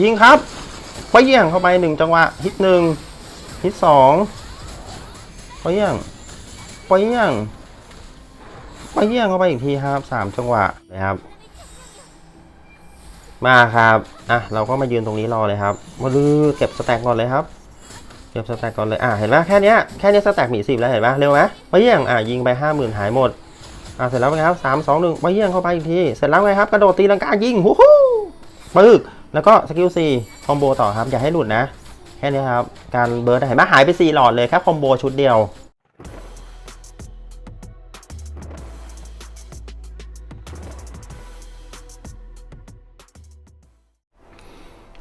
ยิงครับไปเยี่ยงเข้าไปหนึ่งจังหวะฮิตหนึ่งฮิตสองไปเยี่ยงไปเยี่ยงไปเยี่ยงเข้าไปอีกทีครับสามจังหวะนะครับ มาครับอะเราก็มายืนตรงนี้รอเลยครับมาลือเก็บสแต็กก่อนเลยครับเก็บสแต็กก่อนเลยอะเห็นไหมแค่นี้แค่นี้สแต็กมีสิบแล้วเห็นไหมเร็วไหมไปเยี่ยงอะยิงไปห้าหมื่นหายหมดอะเสร็จแล้วไงครับสามสองหนึ่งไปเยี่ยงเข้าไปอีกทีเสร็จแล้วไงครับกระโดดตีลังกายิงฮู้ฮู้ปึ๊ก แล้วก็สกิลสี่คอมโบต่อครับ อย่าให้หลุดนะ แค่นี้ครับ การเบิร์ดเห็นไหมหายไปสี่หลอดเลยแค่คอมโบชุดเดียว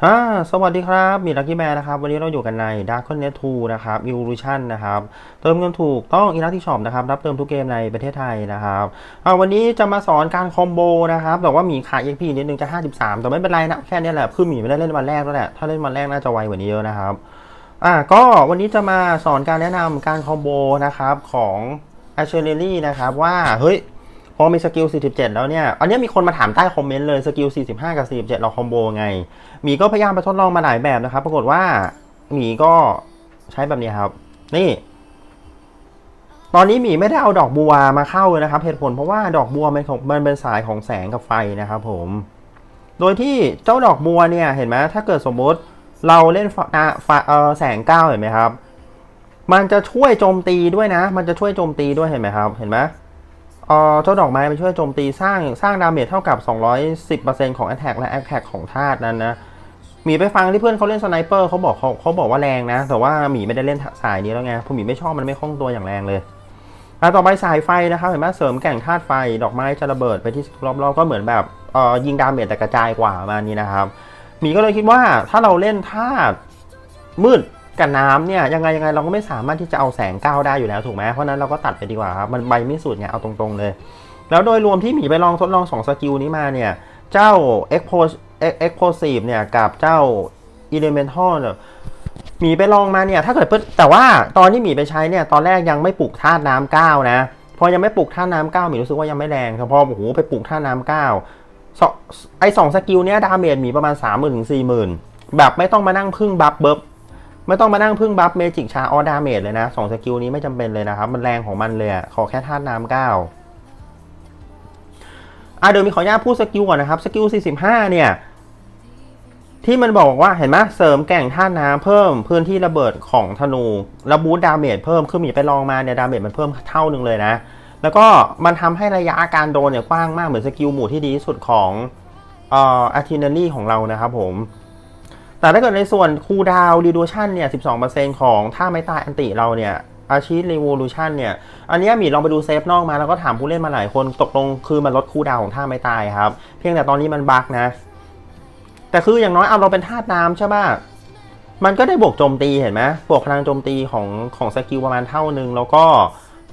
อ่าสวัสดีครับมีลักกี้แมนนะครับ วันนี้เราอยู่กันใน Dark n e t 2นะครับ Evolution นะครับ เติมเงินถูกต้องอีลักที่ช็อปนะครับ รับเติมทุกเกมในประเทศไทยนะครับเอาวันนี้จะมาสอนการคอมโบนะครับ แต่ว่าหมีขา EXP นิดนึงจะ 53 แต่ไม่เป็นไรนะ แค่นี้แหละ คือหมีไม่ได้เล่นวันแรกแล้วแหละ ถ้าเล่นวันแรกน่าจะไวกว่านี้เยอะนะครับ อ่า ก็วันนี้จะมาสอนการแนะนำการคอมโบนะครับของ a s h e r i y นะครับว่า เฮ้ย พอมีสกิล 47 แล้วเนี่ย อันนี้มีคนมาถามใต้คอมเมนต์เลยสกิล 45 กับ 47 เราคอมโบไงหมีก็พยายามไปทดลองมาหลายแบบนะครับ ปรากฏว่าหมีก็ใช้แบบนี้ครับ นี่ ตอนนี้หมีไม่ได้เอาดอกบัวมาเข้าเลยนะครับ เหตุผลเพราะว่าดอกบัวมันของมันเป็นสายของแสงกับไฟนะครับผม โดยที่เจ้าดอกบัวเนี่ยเห็นไหมถ้าเกิดสมมติเราเล่นฟะอะฟะเออแสงก้าวเห็นไหมครับ มันจะช่วยโจมตีด้วยนะ มันจะช่วยโจมตีด้วยเห็นไหมครับ เห็นไหม เอ่อเจ้าดอกไม้มันช่วยโจมตีสร้างสร้างดาเมจเท่ากับ 210%ของ Attack และ Attack ของธาตุนั้นนะหมีไปฟังที่เพื่อนเขาเล่นสไนเปอร์เขาบอกเขาเขาบอกว่าแรงนะ แต่ว่าหมีไม่ได้เล่นสายนี้แล้วไงเพราะหมีไม่ชอบมันไม่คล่องตัวอย่างแรงเลยอะต่อไปสายไฟนะครับเห็นไหมเสริมแก่งธาตุไฟดอกไม้จะระเบิดไปที่รอบๆก็เหมือนแบบเอ่อยิงดาเมจแต่กระจายกว่าประมาณนี้นะครับหมีก็เลยคิดว่าถ้าเราเล่นธาตุมืด กับน้ำเนี่ยยังไงยังไงเราก็ไม่สามารถที่จะเอาแสงก้าวได้อยู่แล้วถูกไหมเพราะนั้นเราก็ตัดไปดีกว่าครับมันใบไม่สุดไงเอาตรงๆเลย แล้วโดยรวมที่หมีไปลองทดลอง2สกิลนี้มาเนี่ยเจ้า Expo Explosive เนี่ยกับเจ้า Elemental เนี่ยหมีไปลองมาเนี่ยถ้าเกิดเพิ่แต่ว่าตอนที่หมีไปใช้เนี่ยตอนแรกยังไม่ปลุกธาตุน้ำก้าวนะพอยังไม่ปลุกธาตุน้ำก้าวหมีรู้สึกว่ายังไม่แรงแต่พอโอ้โหไปปลุกธาตุน้ำก้าสองไอสองสกิลเนี้ยดาเมจหมีประมาณ3 0 0 0 0ถึง40,000 แบบไม่ต้องมานั่งพึ่งบัฟเบิบ ไม่ต้องมานั่งพึ่งบัฟเมจิกชาออดาเมจเลยนะสองสกิลนี้ไม่จำเป็นเลยนะครับ มันแรงของมันเลยอขอแค่ธาตุน้ำเก้าอะเดี๋ยวมีขออนุญาตพูดสกิลก่อนนะครับ สกิล 45 เนี่ย ที่มันบอกว่าเห็นไหมเสริมแก่งท่าน้ำเพิ่มพื้นที่ระเบิดของธนูแล้วบูสต์ดาเมจเพิ่มคือหมีไปลองมาเนี่ยดาเมจมันเพิ่มเท่านึงเลยนะ แล้วก็มันทำให้ระยะการโดนเนี่ยกว้างมากเหมือนสกิลหมู่ที่ดีที่สุดของเอ่ออาร์ติเนอรี่ของเรานะครับผม แต่ถ้าเกิดในส่วนคูดาวรีดูชันเนี่ย 12%ของท่าไม้ตายอันติเราเนี่ยอาชีพรีวูลูชันเนี่ย อันนี้หมีลองไปดูเซฟนอกมาแล้วก็ถามผู้เล่นมาหลายคนตกลงคือมันลดคูดาวของท่าไม่ตายครับ เพียงแต่ตอนนี้มันบั๊กนะ แต่คืออย่างน้อยเอาเราเป็นธาตุน้ำใช่ป่ะมันก็ได้บวกโจมตีเห็นไหมบวกพลังโจมตีของของสกิลประมาณเท่านึง แล้วก็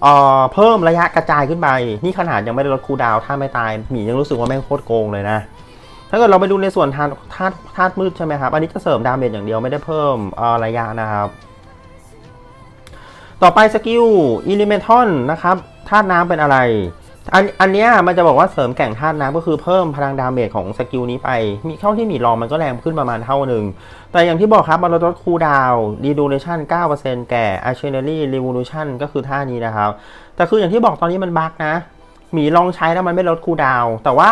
เอ่อเพิ่มระยะกระจายขึ้นไป นี่ขนาดยังไม่ได้ลดคูดาวน์ท่าไม่ตายหมียังรู้สึกว่าแม่งโคตรโกงเลยนะ ถ้าเกิดเราไปดูในส่วนธาตุธาตุธาตุมืดใช่ไหมครับ อันนี้จะเสริมดาเมจอย่างเดียวไม่ได้เพิ่มอ่อระยะนะครับ ต่อไปสกิลอิลิเมทอนนะครับธาตุน้ำเป็นอะไร อันอันเนี้ยมันจะบอกว่าเสริมแก่งธาตุน้ำก็คือเพิ่มพลังดาเมจของสกิลนี้ไป มีเข้าที่หมีลองมันก็แรงขึ้นประมาณเท่าหนึ่ง แต่อย่างที่บอกครับมันลดคูลดาวน์รีดูเรชั่น9%แก่ a r c h e r y Revolution ก็คือท่านี้นะครับ แต่คืออย่างที่บอกตอนนี้มันบั๊กนะ หมีลองใช้แล้วมันไม่ลดคูลดาวแต่ว่า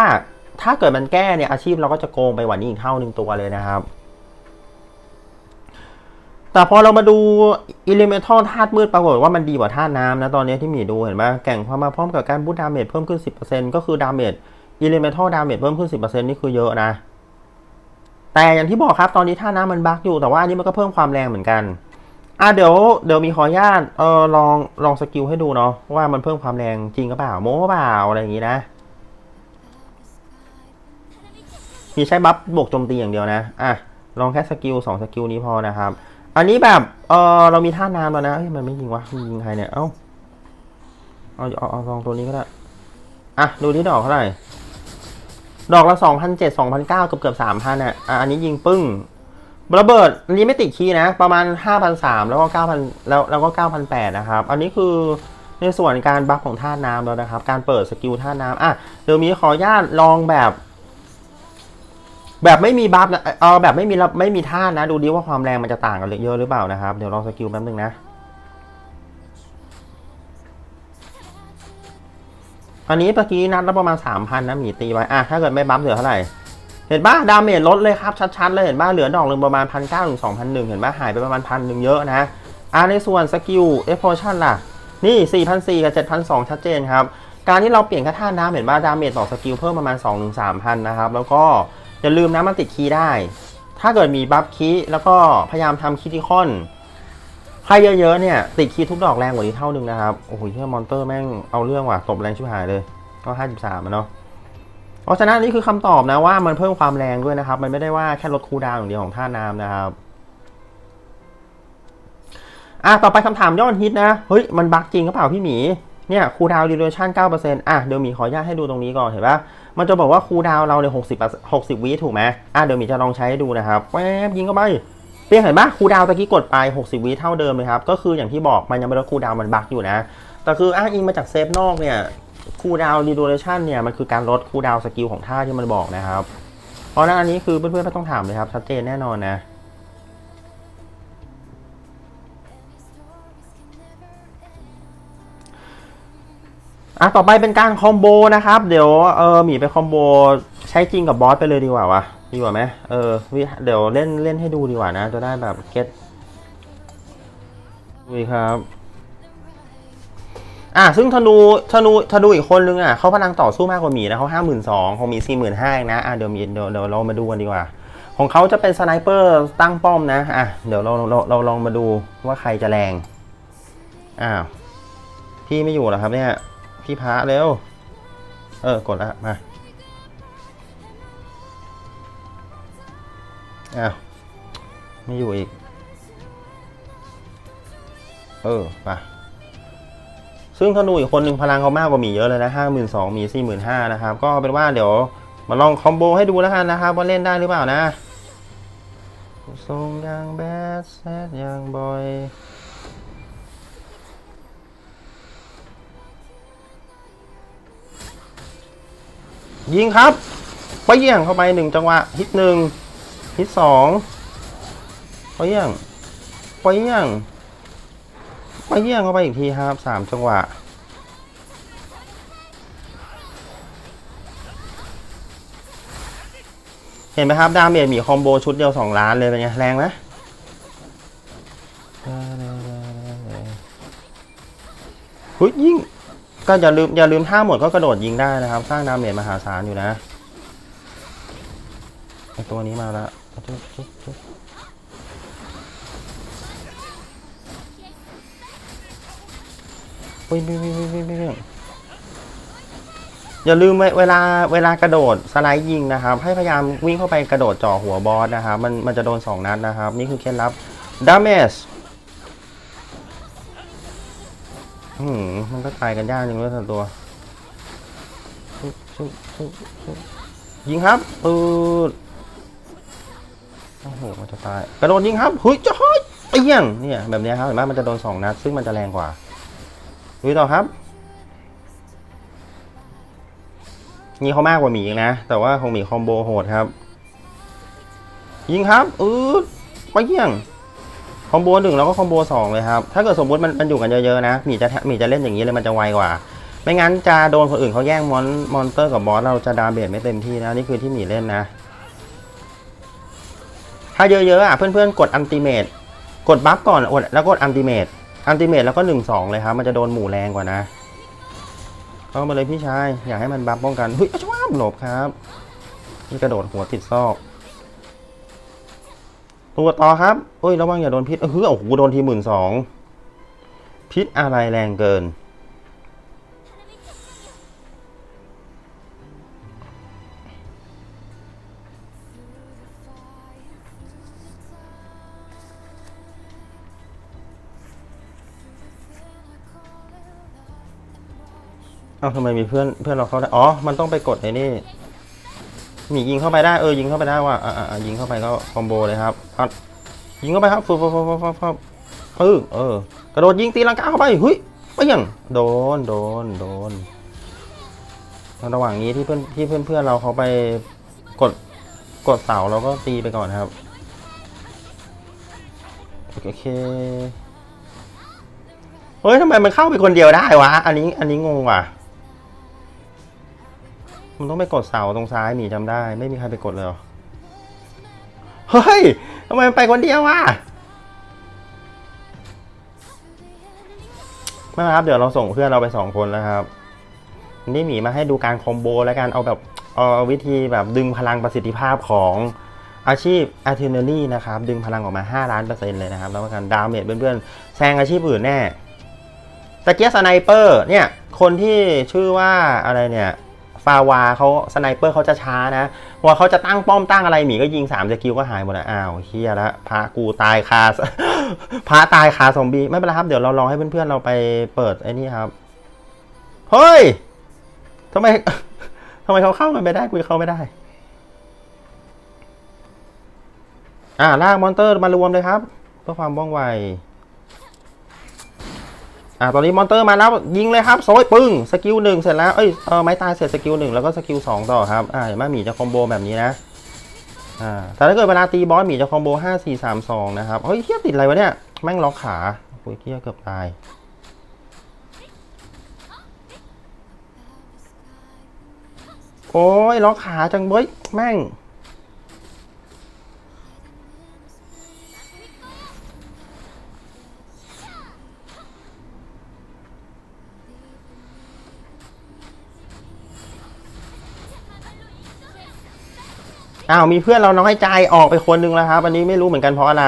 ถ้าเกิดมันแก้เนี่ยอาชีพเราก็จะโกงไปกว่านี้อีกเท่าหนึ่งตัวเลยนะครับ แต่พอเรามาดู Elemental ธาตุมืดปรากฏว่ามันดีกว่าธาตุน้ำนะตอนนี้ที่มีดูเห็นไหมแก่งความมาพร้อมกับการบูตดาเมจเพิ่มขึ้น 10%ก็คือดาเมจ Elemental ดาเมจเพิ่มขึ้น 10%นี่คือเยอะนะ แต่อย่างที่บอกครับตอนนี้ท่าน้ำมันบั๊กอยู่แต่ว่าอันนี้มันก็เพิ่มความแรงเหมือนกันอะเดี๋ยวเดี๋ยวมีขออนุญาตเออลองลองสกิลให้ดูเนาะว่ามันเพิ่มความแรงจริงก็เปล่าโม้เปล่าอะไรอย่างงี้นะ มีใช้บัฟบวกโจมตีอย่างเดียวนะ อะ ลองแค่สกิลสองสกิลนี้พอนะครับ อันนี้แบบ เออเรามีท่าน้ำแล้วนะเอ้ยมันไม่ยิงวะยิงใครเนี่ย เอ้า เอาเอาเอาลองตัวนี้ก็ได้ อะ ดูที่ดอกเท่าไหร่ ดอกละสองพันเจ็ดสองพันเก้าเกือบเกือบสามพันอะ อะ อันนี้ยิงปึ้งระเบิดอันนี้ไม่ติดคีย์นะ ประมาณห้าพันสามแล้วก็เก้าพันแล้วแล้วก็เก้าพันแปดนะครับ อันนี้คือในส่วนการบัฟของท่าน้ำแล้วนะครับ การเปิดสกิลท่าน้ำอะเดี๋ยวมีขออนุญาตลองแบบ แบบไม่มีบัฟนะเอาแบบไม่มีรับไม่มีท่านะ ดูดิว่าความแรงมันจะต่างกันเยอะหรือเปล่านะครับ เดี๋ยวลองสกิลแป๊บนึงนะ อันนี้เมื่อกี้นัดละประมาณสามพันนะหมีตีไว้อะถ้าเกิดไม่บัฟเหลือเท่าไหร่ เห็นป่ะดาเมจลดเลยครับ ชัดๆเลยเห็นป่ะเหลือดอกหนึ่งประมาณพันเก้าถึงสองพันหนึ่งเห็นป่ะหายไปประมาณพันหนึ่งเยอะนะอะในส่วนสกิลเอฟโพชั่นล่ะ นี่สี่พันสี่กับเจ็ดพันสองชัดเจนครับการที่เราเปลี่ยนค่ท่าน้ำเห็นว่าดาเมจต่อสกิลเพิ่มประมาณ2-3ถึงพันนะครับแล้วก็ อย่าลืมนะมันติดคีย์ได้ ถ้าเกิดมีบัฟคีย์แล้วก็พยายามทำคิติคอนให้เยอะๆเนี่ย ติดคีย์ทุกดอกแรงกว่านี้เท่านึงนะครับ โอ้โหเฮียมอนเตอร์แม่งเอาเรื่องว่ะตบแรงชิบหายเลย ก็53อะเนาะเพราะฉะนั้นนี่คือคำตอบนะว่ามันเพิ่มความแรงด้วยนะครับ มันไม่ได้ว่าแค่ลดคูดาวอย่างเดียวของท่าน้ำนะครับอะต่อไปคำถามยอดฮิตนะ เฮ้ย มันบั๊กจริงหรือเปล่าพี่หมี เนี่ยคูดาวน์ดิวเรชั่น9%อะเดี๋ยวหมีขออนุญาตให้ดูตรงนี้ก่อนเห็นปะ มันจะบอกว่าคูดาวเราเนี่ย60 60วิถูกไหมอะเดี๋ยวมีจะลองใช้ให้ดูนะครับแวบยิงเข้าไปเปียเห็นปะคูดาวตะกี้กดไป 60 วิเท่าเดิมเลยครับ ก็คืออย่างที่บอกมันยังไม่ลดคูดาวมันบั๊กอยู่นะ แต่คืออ้างอิงมาจากเซฟนอกเนี่ยคูดาวรีดูเรชันเนี่ยมันคือการลดคูดาวสกิลของท่าที่มันบอกนะครับ เพราะฉะนั้นอันนี้คือเพื่อนๆไม่ต้องถามเลยครับชัดเจนแน่นอนนะ อะต่อไปเป็นการคอมโบนะครับ เดี๋ยวเออหมีไปคอมโบใช้จริงกับบอสไปเลยดีกว่าวะดีกว่าไหมเออวิเดี๋ยวเล่นเล่นให้ดูดีกว่านะ จะได้แบบเก็ตดูครับอะซึ่งธนูธนูธนูอีกคนนึงอะเขาพลังต่อสู้มากกว่าหมีนะเขาห้าหมื่นสองของหมีสี่หมื่นห้าเองนะอะเดี๋ยวมีเดี๋ยวเดี๋ยวเรามาดูกันดีกว่า ของเขาจะเป็นสไนเปอร์ตั้งป้อมนะอะเดี๋ยวเราเราเราลองมาดูว่าใครจะแรงอ้าวพี่ไม่อยู่เหรอครับเนี่ย พี่พระเร็ว เออกดละมาอ้าวไม่อยู่อีก เออไปซึ่งธนูอีกคนหนึ่งพลังเขามากกว่าหมีเยอะเลยนะห้าหมื่นสองมีสี่หมื่นห้านะครับ ก็เป็นว่าเดี๋ยวมาลองคอมโบให้ดูแล้วกันนะครับว่าเล่นได้หรือเปล่านะทรงยางแบดแซดยางบอย ยิงครับไปเยี่ยงเข้าไปหนึ่งจังหวะฮิตหนึ่งฮิตสองไปเยี่ยงไปเยี่ยงไปเยี่ยงเข้าไปอีกทีครับสามจังหวะเห็นไหมครับดาเมจมีคอมโบชุดเดียวสองล้านเลยเป็นไงแรงไหมเฮ้ยยิง ก็อย่าลืมอย่าลืมท่าหมดก็กระโดดยิงได้นะครับ สร้างดาเมจมหาศาลอยู่นะไอตัวนี้มาแล้วจุ๊บจุ๊บจุ๊บวิ่งวิ่งวิ่งวิ่งวิ่งวิ่งอย่าลืมเวเวลาเวลากระโดดสไลด์ยิงนะครับ ให้พยายามวิ่งเข้าไปกระโดดจ่อหัวบอสนะครับ มันมันจะโดนสองนัดนะครับ นี่คือเคล็ดลับดาเมจ อืมมันก็ตายกันยากจริงด้วยสัตัว ยิงครับปืดโอ้โห มันจะตาย กระโดดยิงครับเฮ้ยจะเฮ้ยเอี้ยงเนี่ยแบบนี้ครับเห็นไหมมันจะโดนสองนัด ซึ่งมันจะแรงกว่าดูต่อครับนี่เขามากกว่าหมีอีกนะ แต่ว่าของหมีคอมโบโหดครับ ยิงครับ อืดไปเยี่ยง คอมโบหนึ่งแล้วก็คอมโบสองเลยครับ ถ้าเกิดสมมติมันมันอยู่กันเยอะๆนะหมีจะหมีจะเล่นอย่างนี้เลยมันจะไวกว่า ไม่งั้นจะโดนคนอื่นเขาแย่งมอนมอนเตอร์กับบอสเราจะดาเมจไม่เต็มที่นะนี่คือที่หมีเล่นนะ ถ้าเยอะๆอะเพื่อนๆกดอันติเมตกดบัฟก่อนอดแล้วกดอันติเมตอันติเมตแล้วก็หนึ่งสองเลยครับ มันจะโดนหมู่แรงกว่านะเข้ามาเลยพี่ชาย อยากให้มันบัฟป้องกันเฮ้ยชวาบหลบครับนี่กระโดดหัวติดซอก ตัวต่อครับเอ้ยระวังอย่าโดนพิษเออโอ้โหโดนทีหมื่นสองพิษอะไรแรงเกิน เอ้าทำไมมีเพื่อนเพื่อนเราเข้าได้ อ๋อ มันต้องไปกดไอ้นี่ มียิงเข้าไปได้เออยิงเข้าไปได้ว่ะอ่าอ่ายิงเข้าไปก็คอมโบเลยครับอัดยิงเข้าไปครับฟึบฟึบฟึบฟึบฟึบฟึบเออเออกระโดดยิงตีลังกาเข้าไปเฮ้ยไปยังโดนโดนโดนระหว่างนี้ที่เพื่อนที่เพื่อนเพื่อนเราเขาไปกดกดเสาเราก็ตีไปก่อนครับโอเคเฮ้ยทำไมมันเข้าไปคนเดียวได้วะ อันนี้อันนี้งงว่ะ มันต้องไปกดเสาตรงซ้ายหมีจำได้ ไม่มีใครไปกดเลยเหรอเฮ้ยทำไมมันไปคนเดียววะไม่ครับ เดี๋ยวเราส่งเพื่อนเราไปสองคนแล้วครับนี่หมีมาให้ดูการคอมโบแล้วกันเอาแบบเอาวิธีแบบดึงพลังประสิทธิภาพของอาชีพ a r t i l l e r y นะครับ ดึงพลังออกมา 5 ล้านเปอร์เซ็นต์เลยนะครับแล้วกันดาเมจเพื่อนๆแซงอาชีพอื่นแน่ตะเกียสไนเปอร์เนี่ย คนที่ชื่อว่าอะไรเนี่ย ฟาวาเขาสไนเปอร์เขาจะช้านะพอเขาจะตั้งป้อมตั้งอะไรหมีก็ยิง3สกิลก็หายหมดแล้วอ้าวเฮียละพระกูตายคาพระตายคาซอมบี้ไม่เป็นไรครับ เดี๋ยวเราลองให้เพื่อนๆเราไปเปิดไอ้นี่ครับเฮ้ยทำไมทำไมเขาเข้ากันไม่ได้กูเข้าไม่ได้ อ่าลากมอนเตอร์มารวมเลยครับ เพื่อความว่องไว อ่าตอนนี้มอนเตอร์มาแล้วยิงเลยครับโซยปึ้งสกิลหนึ่งเสร็จแล้วเอ้ยเออไม้ตายเสร็จสกิลหนึ่งแล้วก็สกิลสองต่อครับอ่าเห็นไหมหมีจะคอมโบแบบนี้นะอ่าแต่ถ้าเกิดเวลาตีบอสหมีจะคอมโบห้าสี่สามสองนะครับเฮ้ยเฮียติดอะไรวะเนี่ยแม่งล็อกขาโอ้ยเฮียเกือบตายโอ้ยล็อกขาจังเบ้ยแม่ง อ้าวมีเพื่อนเราน้อยใจออกไปคนหนึงแล้วครับ อันนี้ไม่รู้เหมือนกันเพราะอะไร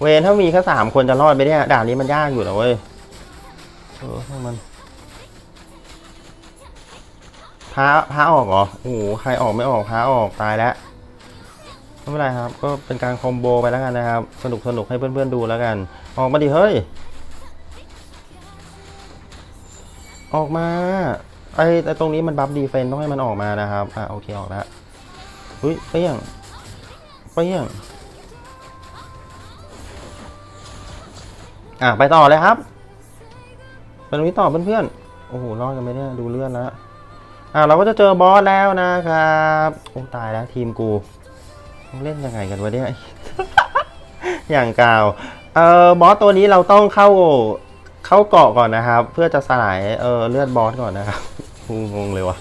เวนถ้ามีแค่สามคนจะรอดไปเนี่ยด่านนี้มันยากอยู่นะเว้ยเออให้มันพาพาออกเหรอโอ้โหใครออกไม่ออกพาออกตายแล้วไม่เป็นไรครับ ก็เป็นการคอมโบไปแล้วกันนะครับ สนุกสนุกให้เพื่อนๆดูแล้วกัน ออกมาดิเฮ้ย ออกมาไอ้ไอ้ตรงนี้มันบัฟดีเฟนต้องให้มันออกมานะครับอะโอเคออกแล้ว ฮ้ยเปี้ยงเปี้ยงอะไปต่อเลยครับไปตรงนี้ต่อเพื่อนๆโอ้โหรอดกันไหมเนี่ยดูเลื่อนแล้วอะเราก็จะเจอบอสแล้วนะครับโอ้ตายแล้วทีมกูเล่นยังไงกันวะเนี่ยอย่างกาวเอ่อบอสตัวนี้เราต้องเข้าเข้าเกาะก่อนนะครับ เพื่อจะสลายเออเลือดบอสก่อนนะครับงงเลยวะ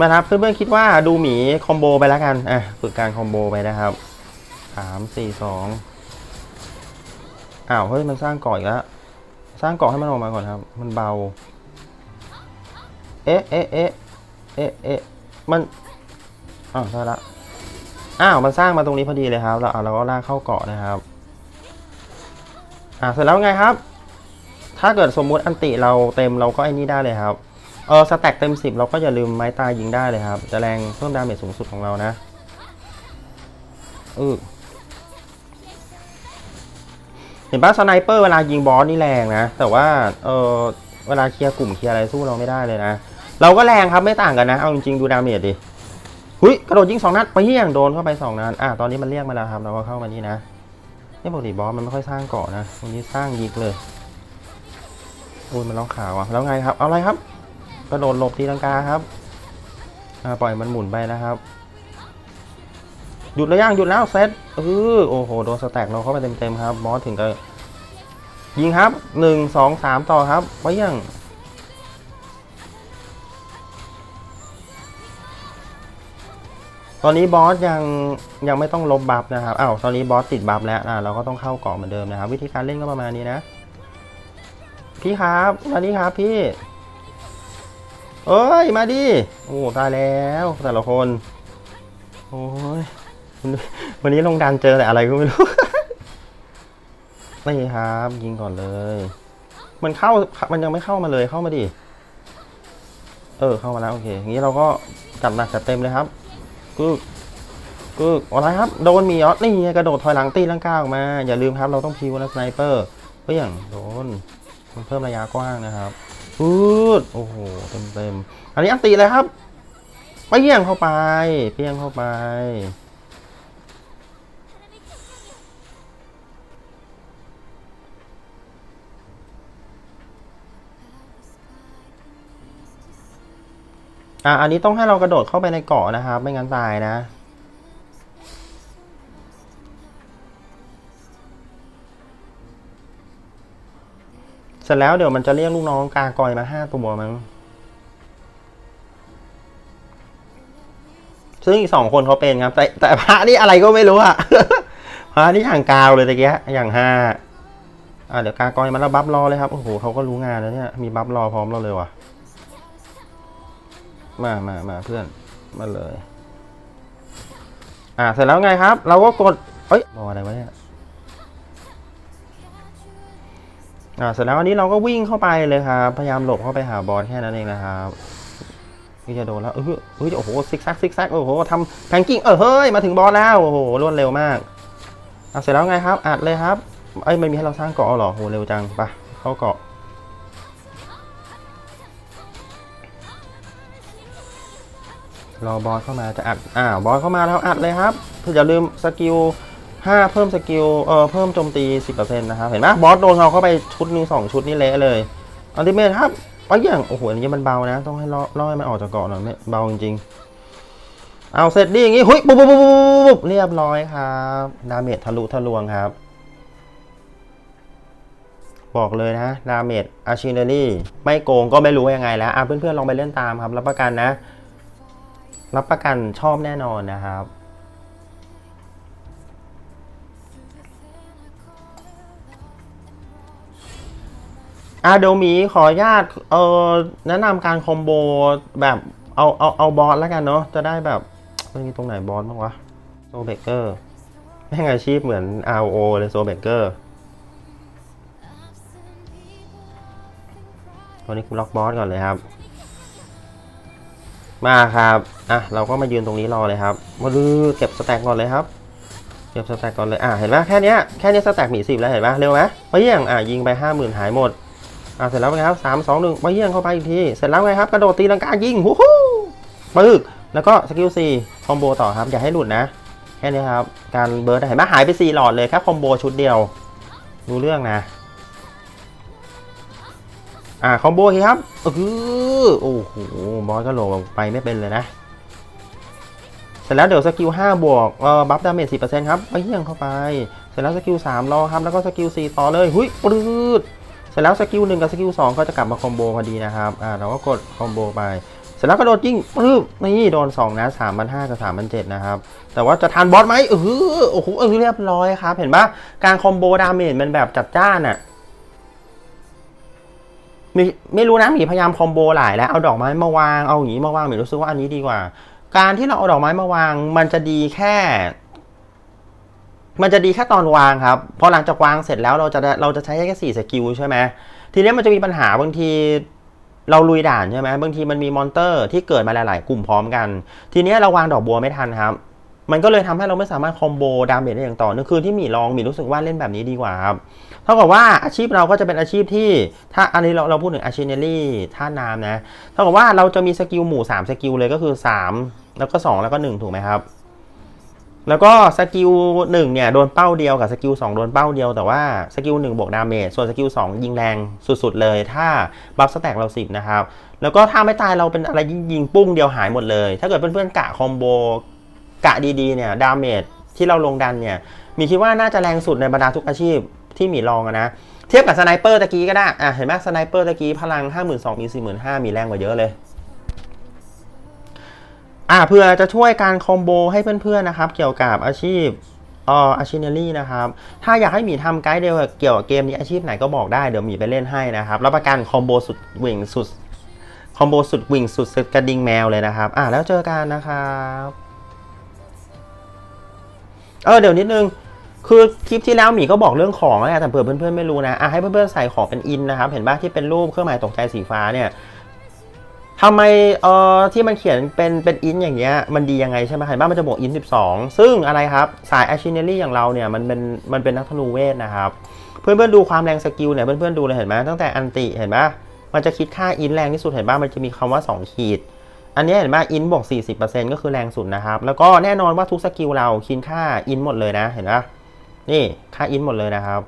มาครับเพื่อนๆคิดว่าดูหมีคอมโบไปแล้วกันอะฝึกการคอมโบไปนะครับสามสี่สองอ้าวเฮ้ยมันสร้างเกาะอีกแล้วสร้างเกาะให้มันออกมาก่อนครับ มันเบา เอ๊ะเอ๊ะเอ๊ะเอ๊ะเอ๊ะมันอ้าวใช่ละอ้าวมันสร้างมาตรงนี้พอดีเลยครับแล้วอะเราก็ลากเข้าเกาะนะครับอะเสร็จแล้วไงครับ ถ้าเกิดสมมุติอันติเราเต็มเราก็ไอ้นี่ได้เลยครับ เออสแต็กเต็มสิบเราก็อย่าลืมไม้ตายยิงได้เลยครับ จะแรงเพิ่มดาเมจสูงสุดของเรานะอือเห็นป่ะสไนเปอร์เวลายิงบอสนี่แรงนะ แต่ว่าเออเวลาเคลียร์กลุ่มเคลียร์อะไรสู้เราไม่ได้เลยนะ เราก็แรงครับไม่ต่างกันนะ เอาจริงๆดูดาเมจดิหุยกระโดดยิงสองนัดไปเยี่ยงโดนเข้าไปสองนัดอะตอนนี้มันเรียกมาแล้วครับเราก็เข้ามานี่นะนี่ปกติบอสมันไม่ค่อยสร้างเกาะนะวันนี้สร้างยิกเลยโอ้ยมันร้องขาวอะแล้วไงครับ เอาอะไรครับ กระโดดหลบตีลังกาครับปล่อยมันหมุนไปนะครับหยุดแล้วย่างหยุดแล้วเซตเออโอ้โหโดนสแต็กเราเข้าไปเต็มๆครับบอสถึงกับยิงครับหนึ่งสองสามต่อครับไว้ยังตอนนี้บอสยังยังไม่ต้องลบบัฟนะครับอ้าวตอนนี้บอสติดบัฟแล้วอ่าเราก็ต้องเข้าเกาะเหมือนเดิมนะครับ วิธีการเล่นก็ประมาณนี้นะ พี่ครับวันนี้ครับพี่ เอ้ย มาดิ โอ้ตายแล้วแต่ละคน โอ้ย วันนี้ลงดันเจอแต่อะไรก็ไม่รู้นี่ครับ ยิงก่อนเลย มันเข้า มันยังไม่เข้ามาเลย เข้ามาดิ เออ เข้ามาแล้ว โอเคอย่างนี้เราก็จัดหนักจัดเต็มเลยครับกึกกึกอะไรครับ โดนมีออสนี่กระโดดถอยหลังตีลังก้าออกมา อย่าลืมครับ เราต้องพิวนะสไนเปอร์เปี้ยงโดน มันเพิ่มระยะกว้างนะครับ ปืดโอ้โหเต็มเต็มอันนี้อันตีเลยครับเปี้ยงเข้าไปเปี้ยงเข้าไป อะอันนี้ต้องให้เรากระโดดเข้าไปในเกาะนะครับ ไม่งั้นตายนะ เสร็จแล้วเดี๋ยวมันจะเรียกลูกน้องกากอยมาห้าตัวมั้งซึ่งอีกสองคนเขาเป็นครับ แต่แต่พระนี่อะไรก็ไม่รู้อะพระนี่อย่างกาวเลยตะเกียอย่างห้าอะเดี๋ยวกากอยมาแล้วบัฟรอเลยครับโอ้โหเขาก็รู้งานแล้วเนี่ยมีบัฟรอพร้อมเราเลยว่ะ มามามาเพื่อนมาเลย อ่าเสร็จแล้วไงครับ เราก็กดเอ้ยรออะไรวะเนี่ย อ่าเสร็จแล้วอันนี้เราก็วิ่งเข้าไปเลยครับพยายามหลบเข้าไปหาบอสแค่นั้นเองนะครับนี่จะโดนแล้วเออเฮ้ยโอ้โหซิกแซกซิกแซกโอ้โหทำแพงกิ้งเออเฮ้ยมาถึงบอสแล้วโอ้โหรวดเร็วมากอ่าเสร็จแล้วไงครับอัดเลยครับเอ้ไม่มีให้เราสร้างเกาะหรอโหเร็วจังไปเข้าเกาะรอบอสเข้ามาจะอัดอ่าบอสเข้ามาแล้วอัดเลยครับอย่าลืมสกิล 5เพิ่มสกิล เอ่อเพิ่มโจมตี10%นต์นะครับ เห็นไหมบอสโดนเราเข้าไปชุดหนึงสองชุดนี่เละเลย อัลติเมทครับไปอย่าง โอ้โห อันนี้มันเบานะ ต้องให้ล่อล่อให้มันออกจากเกาะหน่อยไม่เบาจริงๆ เอาเสร็จดีอย่างงี้หุยปุ๊บปุ๊บปุ๊บปุ๊บหุบเรียบร้อยครับ ดาเมจทะลุทะลวงครับ บอกเลยนะ ดาเมจอาชินเนอรี่ ไม่โกงก็ไม่รู้ยังไงแล้ว อะเพื่อนๆ ลองไปเล่นตามครับ รับประกันนะ รับประกันชอบแน่นอนนะครับ อะเดี๋ยวหมีขออนุญาตเออแนะนำการคอมโบแบบเอาเอาเอาบอสแล้วกันเนาะจะได้แบบมันมีตรงไหนบอสบ้างวะโซเบเกอร์แม่งอาชีพเหมือน RO เลยโซเบเกอร์วันนี้กูล็อกบอสก่อนเลยครับ มาครับ อะ เราก็มายืนตรงนี้รอเลยครับ มาดูเก็บสแต็กก่อนเลยครับเก็บสแต็กก่อนเลย อะ เห็นไหมแค่นี้แค่นี้สแต็กมีสิบแล้วเห็นไหมเร็วไหมไปเยี่ยงอะยิงไปห้าหมื่นหายหมด อะเสร็จแล้วไงครับสามสองหนึ่งไปเยี่ยงเข้าไปอีกที เสร็จแล้วไงครับ กระโดดตีลังกายิงฮู้ฮู้ปึ๊กแล้วก็สกิลสี่คอมโบต่อครับ อย่าให้หลุดนะ แค่นี้ครับ การเบิร์ดเห็นไหมหายไปสี่หลอดเลยแค่คอมโบชุดเดียวดูเรื่องนะ อ่าคอมโบทีครับเออโอ้โหบอสก็โหลไปไม่เป็นเลยนะ เสร็จแล้วเดี๋ยวสกิล5บวกเอ่อบัฟดาเมจ10%ครับไปเยี่ยงเข้าไป เสร็จแล้วสกิล3รอครับ แล้วก็สกิล4ต่อเลย หุยปืด สร็จแล้วสกิล1กับสกิล2ก็จะกลับมาคอมโบพอดีนะครับ อ่าเราก็กดคอมโบไป เสร็จแล้วก็โดดยิงปรืดนี่โดน2นะ3,500กับ3,700นะครับ แต่ว่าจะทันบอสไหมเออโอ้โหเออเรียบร้อยครับ เห็นปะการคอมโบดาเมจมันแบบจัดจ้านอะไม่ไม่รู้นะหมีพยายามคอมโบหลายแล้วเอาดอกไม้มาวางเอาอย่างนี้มาวางหมีรู้สึกว่าอันนี้ดีกว่า การที่เราเอาดอกไม้มาวาง มันจะดีแค่ มันจะดีแค่ตอนวางครับ พอหลังจากวางเสร็จแล้วเราจะเราจะใช้แค่สี่สกิลใช่ไหมทีนี้มันจะมีปัญหาบางทีเราลุยด่านใช่ไหมบางทีมันมีมอนเตอร์ที่เกิดมาหลาย ๆ กลุ่มพร้อมกัน ทีนี้เราวางดอกบัวไม่ทันครับ มันก็เลยทำให้เราไม่สามารถคอมโบดาเมจได้อย่างต่อเนื่องคือที่หมีลองหมีรู้สึกว่าเล่นแบบนี้ดีกว่าครับเท่ากับว่าอาชีพเราก็จะเป็นอาชีพที่ถ้าอันนี้เราเราพูดถึงอาชีเนลี่ท่าน้ำนะเท่ากับว่าเราจะมีสกิลหมู่ 3 สกิลเลยก็คือ 3 แล้วก็ 2 แล้วก็ 1 ถูกไหมครับ แล้วก็สกิล1เนี่ยโดนเป้าเดียวกับสกิล2โดนเป้าเดียว แต่ว่าสกิล1บวกดาเมจส่วนสกิล2ยิงแรงสุดๆเลย ถ้าบัฟสแต็กเรา10นะครับ แล้วก็ถ้าไม่ตายเราเป็นอะไรยิงปุ้งเดียวหายหมดเลย ถ้าเกิดเพื่อนๆกะคอมโบกะดีๆเนี่ยดาเมจที่เราลงดันเนี่ยมีคิดว่าน่าจะแรงสุดในบรรดาทุกอาชีพที่มีลองนะเทียบกับสไนเปอร์ตะกี้ก็ได้อะเห็นไหมสไนเปอร์ตะกี้พลัง 5 2 0 0 0 มี45,000 มีแรงกว่าเยอะเลย อะเพื่อจะช่วยการคอมโบให้เพื่อนๆนะครับ เกี่ยวกับอาชีพอออาชีเนลี่นะครับ ถ้าอยากให้หมีทำไกด์เดียวเกี่ยวกับเกมนี้อาชีพไหนก็บอกได้ เดี๋ยวหมีไปเล่นให้นะครับ รับประกันคอมโบสุดวิ่งสุดคอมโบสุดวิ่งสุดกระดิ่งแมวเลยนะครับ อะแล้วเจอกันนะครับ เออเดี๋ยวนิดนึง คือคลิปที่แล้วหมีก็บอกเรื่องของแล้วแหละแต่เผื่อเพื่อนๆไม่รู้นะ อะให้เพื่อนๆใส่ของเป็นอินนะครับ เห็นป่ะที่เป็นรูปเครื่องหมายตกใจสีฟ้าเนี่ย ทำไมเอ่อที่มันเขียนเป็นเป็นอินอย่างเงี้ยมันดียังไงใช่ไหมเห็นป่ะมันจะบวกอิน 12 ซึ่งอะไรครับ สายแอชิเนลี่อย่างเราเนี่ยมันเป็นมันเป็นนักธนูเวทนะครับ เพื่อนๆดูความแรงสกิลเนี่ยเพื่อนๆดูเลยเห็นไหมตั้งแต่อันติเห็นป่ะมันจะคิดค่าอินแรงที่สุดเห็นป่ะมันจะมีคำว่า 2 ขีด อันนี้เห็นป่ะอินบวก 40%ก็คือแรงสุดนะครับ แล้วก็แน่นอนว่าทุกสกิลเราคิดค่าอินหมดเลยนะเห็นป่ะนี่ค่าอินหมดเลยนะครับ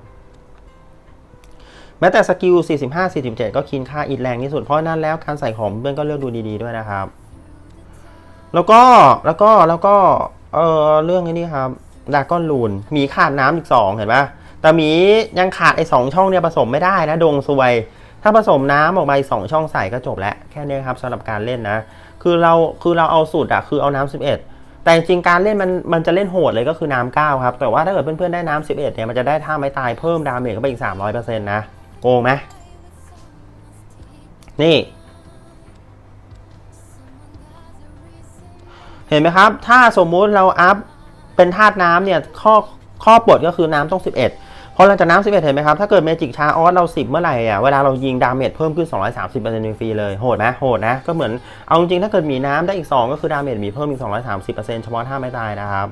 แม้แต่สกิล 45 47 ก็คินค่าอินแรงที่สุด เพราะนั้นแล้วการใส่ของเพื่อนก็เลือกดูดีๆด้วยนะครับ แล้วก็แล้วก็แล้วก็เออเรื่องนี้ครับดาก้อนลูนหมีขาดน้ำอีกสองเห็นปะแต่หมียังขาดไอ้สองช่องเนี่ยผสมไม่ได้นะดงซวย ถ้าผสมน้ำออกมาสองช่องใส่ก็จบแล้ว แค่นี้ครับสำหรับการเล่นนะ คือเราคือเราเอาสูตรอะคือเอาน้ำสิบเอ็ดแต่จริงการเล่นมันมันจะเล่นโหดเลยก็คือน้ำเก้าครับ แต่ว่าถ้าเกิดเพื่อนๆได้น้ำสิบเอ็ดเนี่ยมันจะได้ท่าไม้ตายเพิ่มดาเมจเข้าไปอีกสามร้อยเปอร์เซ็นต์นะ โกงไหมนี่ เห็นไหมครับ ถ้าสมมุติเราอัพเป็นธาตุน้ำเนี่ยข้อข้อบทก็คือน้ำต้อง 11 พอหลังจากน้ำ11 เห็นไหมครับ ถ้าเกิดเมจิกชาออสเรา 10 เมื่อไหร่อะเวลาเรายิงดาเมจเพิ่มขึ้น 230%ฟรีเลยโหดนะโหดนะ ก็เหมือนเอาจริงถ้าเกิดมีน้ำได้อีก 2 ก็คือดาเมจมีเพิ่มอีก 230%เฉพาะถ้าไม่ตายนะครับ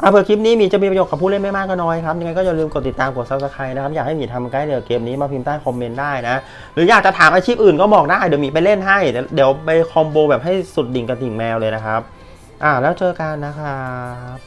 เอาเผื่อคลิปนี้มีจะมีประโยชน์กับผู้เล่นไม่มากก็น้อยครับยังไงก็อย่าลืมกดติดตามกดซับสไครต์นะครับอยากให้มีทำใกล้เดี๋ยวเกมนี้มาพิมพ์ใต้คอมเมนต์ได้นะ หรืออยากจะถามอาชีพอื่นก็บอกได้เดี๋ยวมีไปเล่นให้ เดี๋ยวไปคอมโบแบบให้สุดดิ่งกับดิ่งแมวเลยนะครับอ่าแล้วเจอกันนะครับ